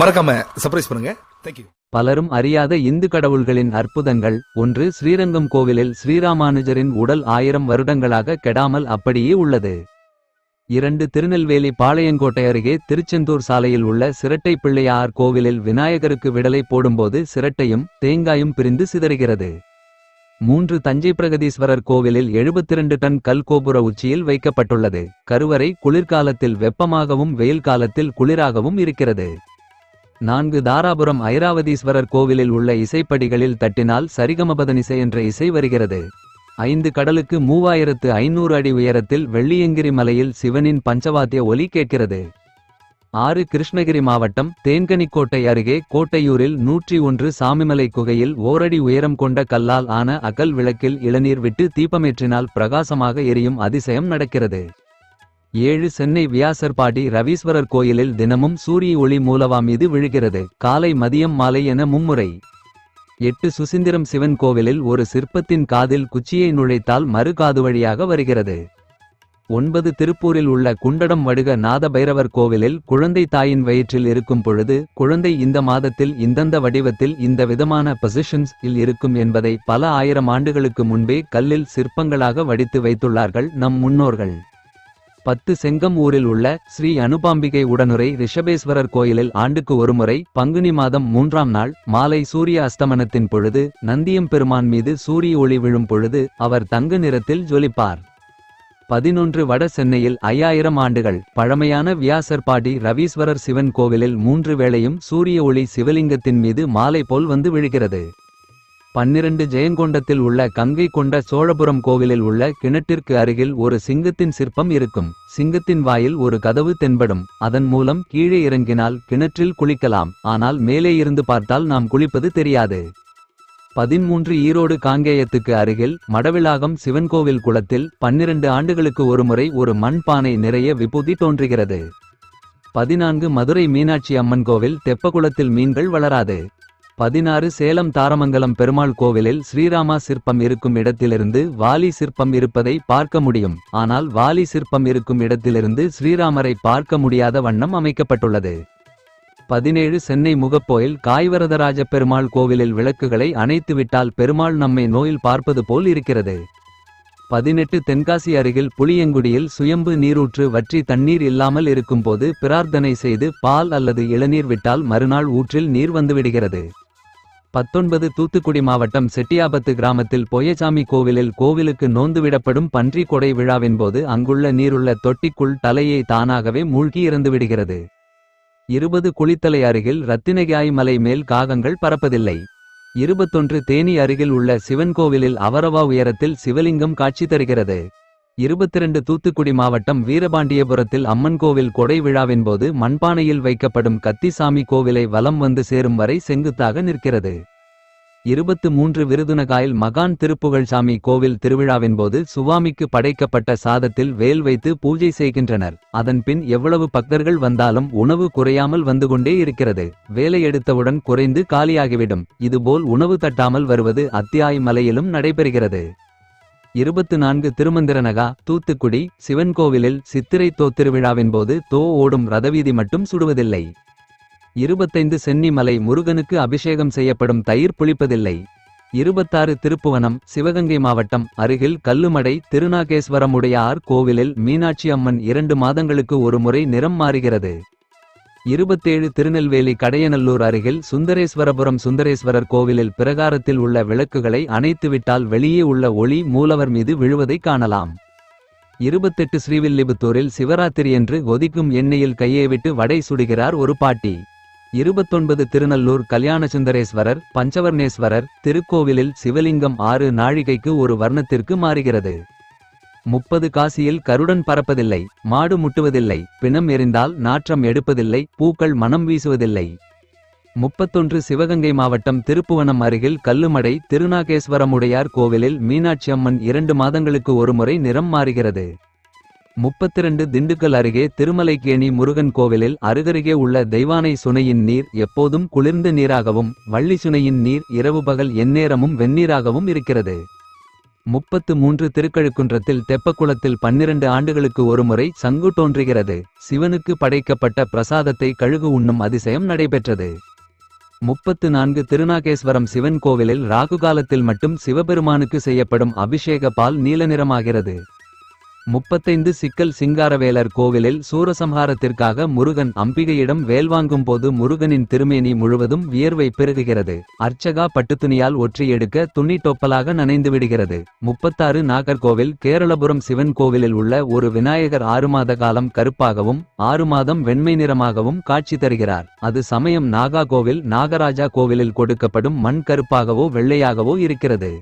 மறக்காம சர்ப்ரைஸ் பண்ணுங்க. தேங்க்யூ பலரும் அறியாத இந்து கடவுள்களின் அற்புதங்கள். ஒன்று ஸ்ரீரங்கம் கோவிலில் ஸ்ரீராமானுஜரின் உடல் ஆயிரம் வருடங்களாக கெடாமல் அப்படியே உள்ளது. இரண்டு திருநெல்வேலி பாளையங்கோட்டை அருகே திருச்செந்தூர் சாலையில் உள்ள சிரட்டை பிள்ளையார் கோவிலில் விநாயகருக்கு விடலை போடும்போது சிரட்டையும் தேங்காயும் பிரிந்து சிதறுகிறது. மூன்று தஞ்சை பிரகதீஸ்வரர் கோவிலில் 72 டன் கல் கோபுர உச்சியில் வைக்கப்பட்டுள்ளது. கருவறை குளிர்காலத்தில் வெப்பமாகவும் வெயில் காலத்தில் குளிராகவும் இருக்கிறது. நான்கு தாராபுரம் ஐராவதீஸ்வரர் கோவிலில் உள்ள இசைப்படிகளில் தட்டினால் சரிகமபதனிசை என்ற இசை வருகிறது. ஐந்து கடலுக்கு மூவாயிரத்து ஐநூறு அடி உயரத்தில் வெள்ளியங்கிரி மலையில் சிவனின் பஞ்சவாத்திய ஒலி கேட்கிறது. ஆறு கிருஷ்ணகிரி மாவட்டம் தேன்கனிக்கோட்டை அருகே கோட்டையூரில் நூற்றி ஒன்று சாமிமலை குகையில் ஓரடி உயரம் கொண்ட கல்லால் ஆன அகல் விளக்கில் இளநீர் விட்டு தீபமேற்றினால் பிரகாசமாக எரியும் அதிசயம் நடக்கிறது. ஏழு சென்னை வியாசர்பாடி ரவீஸ்வரர் கோயிலில் தினமும் சூரிய ஒளி மூலவாம் மீது விழுகிறது. காலை மதியம் மாலை என மும்முறை. எட்டு சுசிந்திரம் சிவன் கோவிலில் ஒரு சிற்பத்தின் காதில் குச்சியை நுழைத்தால் மறு காது வழியாக வருகிறது. ஒன்பது திருப்பூரில் உள்ள குண்டடம் வடுக நாத பைரவர் கோவிலில் குழந்தை தாயின் வயிற்றில் இருக்கும் பொழுது குழந்தை இந்த மாதத்தில் இந்தந்த வடிவத்தில் இந்த விதமான பொசிஷன்ஸ் இல் இருக்கும் என்பதை பல ஆயிரம் ஆண்டுகளுக்கு முன்பே கல்லில் சிற்பங்களாக வடித்து வைத்துள்ளார்கள் நம் முன்னோர்கள். பத்து செங்கம் ஊரில் உள்ள ஸ்ரீ அனுபாம்பிகை உடனுரை ரிஷபேஸ்வரர் கோயிலில் ஆண்டுக்கு ஒருமுறை பங்குனி மாதம் மூன்றாம் நாள் மாலை சூரிய அஸ்தமனத்தின் பொழுது நந்தியம் பெருமான் மீது சூரிய ஒளி விழும் பொழுது அவர் தங்க நிறத்தில் ஜொலிப்பார். பதினொன்று வட சென்னையில் ஐயாயிரம் ஆண்டுகள் பழமையான வியாசர்பாடி ரவீஸ்வரர் சிவன் கோவிலில் மூன்று வேளையும் சூரிய ஒளி சிவலிங்கத்தின் மீது மாலை போல் வந்து விழுகிறது. பன்னிரண்டு ஜெயங்கொண்டத்தில் உள்ள கங்கை கொண்ட சோழபுரம் கோவிலில் உள்ள கிணற்றிற்கு அருகில் ஒரு சிங்கத்தின் சிற்பம் இருக்கும். சிங்கத்தின் வாயில் ஒரு கதவு தென்படும். அதன் மூலம் கீழே இறங்கினால் கிணற்றில் குளிக்கலாம். ஆனால் மேலே இருந்து பார்த்தால் நாம் குளிப்பது தெரியாது. பதிமூன்று ஈரோடு காங்கேயத்துக்கு அருகில் மடவிளாகம் சிவன்கோவில் குளத்தில் பன்னிரண்டு ஆண்டுகளுக்கு ஒருமுறை ஒரு மண்பானை நிறைய விபூதி தோன்றுகிறது. பதினான்கு மதுரை மீனாட்சி அம்மன் கோவில் தெப்பகுளத்தில் மீன்கள் வளராது. பதினாறு சேலம் தாரமங்கலம் பெருமாள் கோவிலில் ஸ்ரீராமா சிற்பம் இருக்கும் இடத்திலிருந்து வாலி சிற்பம் இருப்பதை பார்க்க முடியும். ஆனால் வாலி சிற்பம் இருக்கும் இடத்திலிருந்து ஸ்ரீராமரை பார்க்க முடியாத வண்ணம் அமைக்கப்பட்டுள்ளது. பதினேழு சென்னை முகப்போயில் காய்வரதராஜ பெருமாள் கோவிலில் விளக்குகளை அணைத்துவிட்டால் பெருமாள் நம்மை நோயில் பார்ப்பது போல் இருக்கிறது. பதினெட்டு தென்காசி அருகில் புளியங்குடியில் சுயம்பு நீரூற்று வற்றி தண்ணீர் இல்லாமல் இருக்கும்போது பிரார்த்தனை செய்து பால் அல்லது இளநீர் விட்டால் மறுநாள் ஊற்றில் நீர் வந்துவிடுகிறது பத்தொன்பது தூத்துக்குடி மாவட்டம் செட்டியாபத்து கிராமத்தில் பொய்யசாமி கோவிலில் கோவிலுக்கு நோந்துவிடப்படும் பன்றி கொடை விழாவின் போது அங்குள்ள நீருள்ள தொட்டிக்குள் தலையை தானாகவே மூழ்கி இறந்துவிடுகிறது. இருபது குளித்தலை அருகில் ரத்தினகாய் மலை மேல் காகங்கள் பறப்பதில்லை. இருபத்தொன்று தேனி அருகில் உள்ள சிவன் கோவிலில் அவரவா உயரத்தில் சிவலிங்கம் காட்சி தருகிறது. இருபத்திரண்டு தூத்துக்குடி மாவட்டம் வீரபாண்டியபுரத்தில் அம்மன் கோவில் கொடை விழாவின் போது மண்பானையில் வைக்கப்படும் கத்திசாமி கோவிலை வலம் வந்து சேரும் வரை செங்குத்தாக நிற்கிறது. இருபத்து மூன்று விருதுநகாயில் மகான் திருப்புகழ்சாமி கோவில் திருவிழாவின் போது சுவாமிக்கு படைக்கப்பட்ட சாதத்தில் வேல் வைத்து பூஜை செய்கின்றனர். அதன் பின் எவ்வளவு பக்தர்கள் வந்தாலும் உணவு குறையாமல் வந்து கொண்டே இருக்கிறது. வேலை எடுத்தவுடன் குறைந்து காலியாகிவிடும். இதுபோல் உணவு தட்டாமல் வருவது அத்தியாய் மலையிலும் நடைபெறுகிறது. இருபத்து நான்கு திருமந்திரநகா தூத்துக்குடி சிவன் கோவிலில் சித்திரை தோ திருவிழாவின் போது தோ ஓடும் ரதவீதி மட்டும் சுடுவதில்லை. இருபத்தைந்து சென்னிமலை முருகனுக்கு அபிஷேகம் செய்யப்படும் தயிர் புளிப்பதில்லை. இருபத்தாறு திருப்புவனம் சிவகங்கை மாவட்டம் அருகில் கல்லுமடை திருநாகேஸ்வரமுடையார் கோவிலில் மீனாட்சி அம்மன் இரண்டு மாதங்களுக்கு ஒரு முறை நிறம் மாறுகிறது. இருபத்தேழு திருநெல்வேலி கடையநல்லூர் அருகில் சுந்தரேஸ்வரபுரம் சுந்தரேஸ்வரர் கோவிலில் பிரகாரத்தில் உள்ள விளக்குகளை அணைத்துவிட்டால் வெளியே உள்ள ஒளி மூலவர் மீது விழுவதை காணலாம். இருபத்தெட்டு ஸ்ரீவில்லிபுத்தூரில் சிவராத்திரியன்று கொதிக்கும் எண்ணெயில் கையை விட்டு வடை சுடுகிறார் ஒரு பாட்டி. இருபத்தொன்பது திருநல்லூர் கல்யாணசுந்தரேஸ்வரர் பஞ்சவர்ணேஸ்வரர் திருக்கோவிலில் சிவலிங்கம் ஆறு நாழிகைக்கு ஒரு வர்ணத்திற்கு மாறுகிறது. முப்பது காசியில் கருடன் பறப்பதில்லை மாடு முட்டுவதில்லை பிணம் எறிந்தால் நாற்றம் எடுப்பதில்லை பூக்கள் மனம் வீசுவதில்லை. முப்பத்தொன்று சிவகங்கை மாவட்டம் திருப்புவனம் அருகில் கல்லுமடை திருநாகேஸ்வரமுடையார் கோவிலில் மீனாட்சி அம்மன் இரண்டு மாதங்களுக்கு ஒருமுறை நிறம் மாறுகிறது. முப்பத்திரண்டு திண்டுக்கல் அருகே திருமலைக்கேணி முருகன் கோவிலில் அருகருகே உள்ள தெய்வானை சுனையின் நீர் எப்போதும் குளிர்ந்த நீராகவும் வள்ளி சுனையின் நீர் இரவு பகல் எந்நேரமும் வெந்நீராகவும் இருக்கிறது. முப்பத்து மூன்று திருக்கழுக்குன்றத்தில் தெப்பக்குளத்தில் பன்னிரண்டு ஆண்டுகளுக்கு ஒருமுறை சங்கு தோன்றுகிறது. சிவனுக்கு படைக்கப்பட்ட பிரசாதத்தை கழுகு உண்ணும் அதிசயம் நடைபெற்றது. முப்பத்து நான்கு திருநாகேஸ்வரம் சிவன் கோவிலில் ராகு காலத்தில் மட்டும் சிவபெருமானுக்கு செய்யப்படும் அபிஷேக பால் நீல நிறமாகிறது. முப்பத்தைந்து சிக்கல் சிங்காரவேலர் கோவிலில் சூரசம்ஹாரத்திற்காக முருகன் அம்பிகையிடம் வேல் வாங்கும் போது முருகனின் திருமேனி முழுவதும் வியர்வை பெருகுகிறது. அர்ச்சகா பட்டுத்துணியால் ஒற்றி எடுக்க துணி டொப்பலாக நனைந்து விடுகிறது. முப்பத்தாறு நாகர்கோவில் கேரளபுரம் சிவன் கோவிலில் உள்ள ஒரு விநாயகர் ஆறு மாத காலம் கருப்பாகவும் ஆறு மாதம் வெண்மை நிறமாகவும் காட்சி தருகிறார். அது சமயம் நாகா கோவில் நாகராஜா கோவிலில் கொடுக்கப்படும் மண் கருப்பாகவோ வெள்ளையாகவோ இருக்கிறது.